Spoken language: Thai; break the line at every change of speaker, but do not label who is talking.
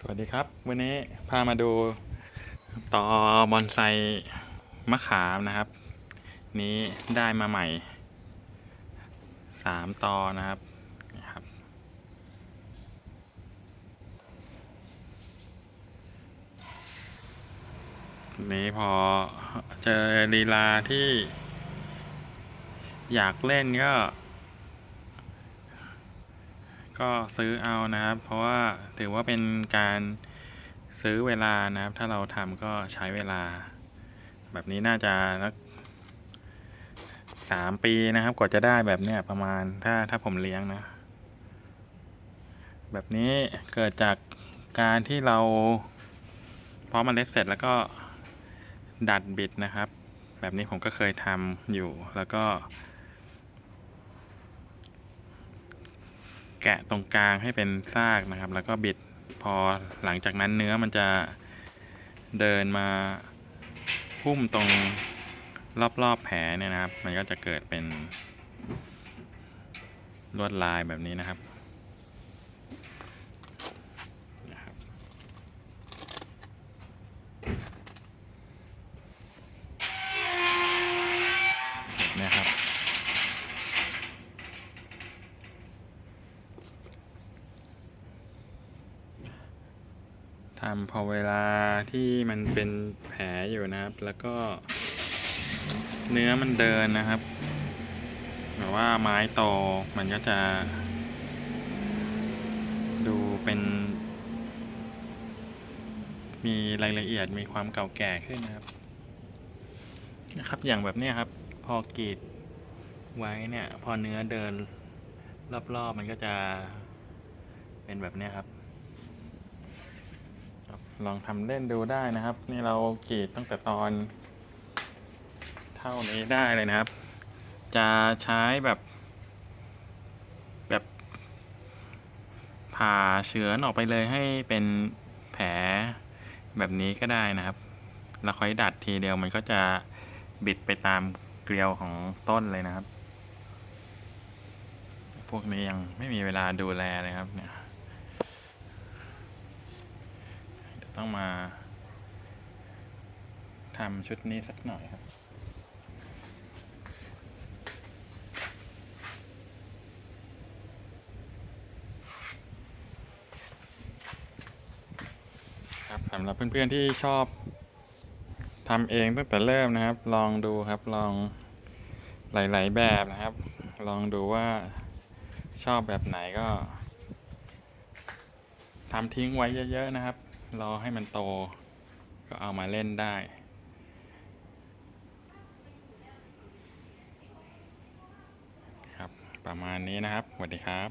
สวัสดีครับ วันนี้พามาดูต่อบอนไซมะขามนะครับ นี้ได้มาใหม่สามตอนะครับนะครับ นี้พอเจอลีลาที่อยากเล่นก็ ก็ซื้อเอานะครับ เพราะว่าถือว่าเป็นการซื้อเวลานะครับ ถ้าเราทำก็ใช้เวลา แบบนี้น่าจะสักสามปีนะครับ กว่าจะได้แบบเนี้ยประมาณถ้าถ้าผมเลี้ยงนะ แบบนี้เกิดจากการที่เราเพาะเมล็ดเสร็จแล้วก็ดัดบิดนะครับ แบบนี้ผมก็เคยทำอยู่แล้วก็ แกะตรงกลางให้เป็นซากนะครับ แล้วก็บิดพอหลังจากนั้นเนื้อมันจะเดินมาพุ่มตรงรอบๆแผลเนี่ยนะครับ มันก็จะเกิดเป็นลวดลายแบบนี้นะครับแบบเนี่ยครับ ทำพอเวลาที่มันเป็นแผลอยู่นะครับ แล้วก็ เนื้อมันเดินนะครับแบบว่าไม้โตมันก็จะ ดูเป็น มีรายละเอียดมีความเก่าแก่ขึ้นนะครับ นะครับอย่างแบบนี้ครับ พอกรีดไว้เนี่ย พอเนื้อเดิน รอบๆมันก็จะเป็นแบบนี้ครับ ลองทำเล่นดูได้นะครับ นี่เรากรีดตั้งแต่ตอน เท่านี้ได้เลยนะครับ จะใช้แบบ แบบผ่าเฉือนออกไปเลยให้เป็นแผลแบบนี้ก็ได้นะครับแล้วค่อยดัดทีเดียวมันก็จะบิดไปตามเกลียวของต้นเลยนะครับ พวกนี้ยังไม่มีเวลาดูแลเลยครับเนี่ย ต้องมาทำชุดนี้สักหน่อยครับ ครับสำหรับเพื่อนๆที่ชอบทำเองตั้งแต่เริ่มนะครับ ลองดูครับลองหลายๆแบบนะครับ ลองดูว่าชอบแบบไหนก็ทำทิ้งไว้เยอะ ๆ นะครับ รอให้มันโต ก็เอามาเล่นได้ ครับ ประมาณนี้นะครับสวัสดีครับ